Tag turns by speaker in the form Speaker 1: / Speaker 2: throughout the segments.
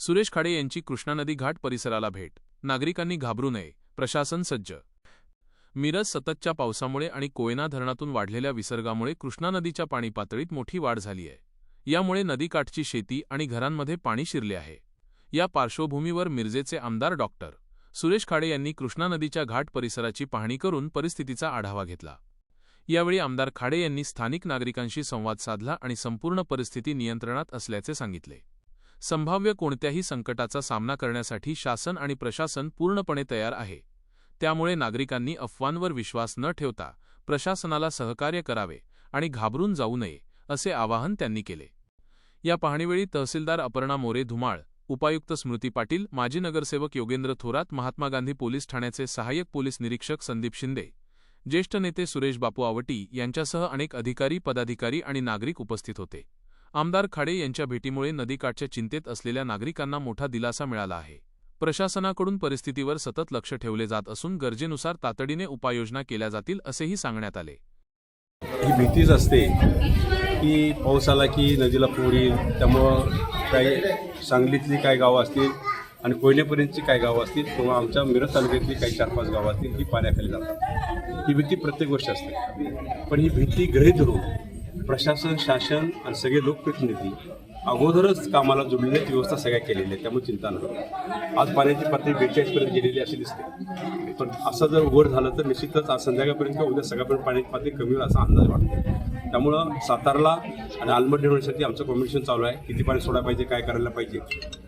Speaker 1: सुरेश खाडे यांची कृष्णा नदी घाट परिसराला भेट. नागरिकांनी घाबरू नये. प्रशासन सज्ज. मिरज सततच्या पावसामुळे आणि कोयना धरणातून वाढलेल्या विसर्गामुळे कृष्णा नदीच्या पाणी पातळीत मोठी वाढ झाली आहे. यामुळे नदीकाठची शेती आणि घरांमध्ये पाणी शिरले आहे. या पार्श्वभूमीवर मिरजेचे आमदार डॉक्टर सुरेश खाडे यांनी कृष्णा नदीच्या घाट परिसराची पाहणी करून परिस्थितीचा आढावा घेतला. यावेळी आमदार खाडे यांनी स्थानिक नागरिकांशी संवाद साधला आणि संपूर्ण परिस्थिती नियंत्रणात असल्याचे सांगितले. संभाव्य कोणत्याही संकटाचा सामना करण्यासाठी शासन आणि प्रशासन पूर्णपणे तयार आहे. त्यामुळे नागरिकांनी अफवांवर विश्वास न ठेवता प्रशासनाला सहकार्य करावे आणि घाबरून जाऊ नये असे आवाहन त्यांनी केले. या पाहणीवेळी तहसीलदार अपर्णा मोरे धुमाळ उपायुक्त स्मृती पाटील माजी नगरसेवक योगेंद्र थोरात महात्मा गांधी पोलीस ठाण्याचे सहाय्यक पोलीस निरीक्षक संदीप शिंदे ज्येष्ठ नेते सुरेश बापू आवटी यांच्यासह अनेक अधिकारी पदाधिकारी आणि नागरिक उपस्थित होते. आमदार खाडे यांच्या भेटीमुळे नदीकाठच्या चिंतेत असलेल्या नागरिकांना मोठा दिलासा मिळाला आहे. प्रशासनाकडून परिस्थितीवर सतत लक्ष ठेवले जात असून गरजेनुसार तातडीने उपाययोजना केल्या जातील असेही सांगण्यात आले.
Speaker 2: ही भीतीच असते की पाऊस आला की नदीला पूर येईल. त्यामुळं काही सांगलीतली काही गावं असतील आणि कोयनेपर्यंतची काही गावं असतील किंवा आमच्या मिरज तालुक्यातली काही चार पाच गावं असतील ही पाण्याखाली जातात. ही भीती प्रत्येक वर्षी असते. पण ही भीती गृहीत धरून प्रशासन शासन आणि सगळे लोकप्रतिनिधी अगोदरच कामाला जोडलेली व्यवस्था सगळ्या केलेल्या आहेत. त्यामुळे चिंता नाही आज पाण्याची पातळी बेचाळीसपर्यंत गेलेली अशी दिसते. पण असं जर उघड झालं तर निश्चितच आज संध्याकाळपर्यंत किंवा उद्या सगळ्यापर्यंत पाण्याची पातळी कमी होईल असा अंदाज वाटतो. त्यामुळं सातारला आणि आलमट होण्यासाठी आमचं कॉम्पिटिशन चालू आहे. किती पाणी सोडायला पाहिजे काय करायला पाहिजे.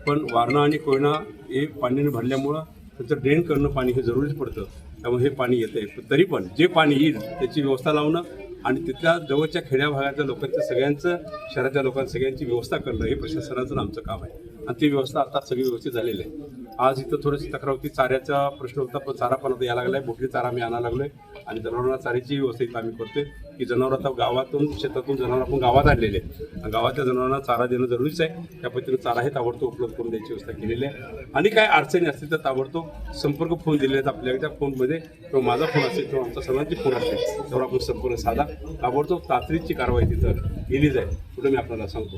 Speaker 2: पण वारणा आणि कोयना हे पाण्याने भरल्यामुळं त्याचं ड्रेन करणं पाणी हे जरुरीच पडतं. त्यामुळे हे पाणी येतं आहे तरी पण जे पाणी येईल त्याची व्यवस्था लावणं आणि तिथल्या जवळच्या खेड्या भागातल्या लोकांचं सगळ्यांचं शहरातल्या लोकांचं सगळ्यांची व्यवस्था करणं हे प्रशासनाचं आमचं काम आहे. आणि ती व्यवस्था आता सगळी व्यवस्थित झालेली आहे. आज इथं थोडीशी तक्रार होती चाऱ्याचा प्रश्न होता पण चारा पण आता यायला लागलाय. मोठी चारा आम्ही आणायला लागलोय. आणि जनावरांना चाऱ्याची व्यवस्था इथं आम्ही करतोय. की जनावर आता गावातून शेतातून जनावर आपण गावात आणलेले आहेत. आणि गावातल्या जनावरांना चारा देणं जरुरीच आहे. त्या पद्धतीनं चारा हे ताबडतोब उपलब्ध करून द्यायची व्यवस्था केलेली आहे. आणि काय अडचणी असतील तर ताबडतोब संपर्क फोन दिले आहेत आपल्या त्या फोनमध्ये किंवा माझा फोन असेल किंवा आमचा सर्वांचे फोन असेल त्यावर आपण संपर्क साधा. ताबडतोब तातडीची कारवाई तिथं केली जाईल. पुढे मी आपल्याला सांगतो.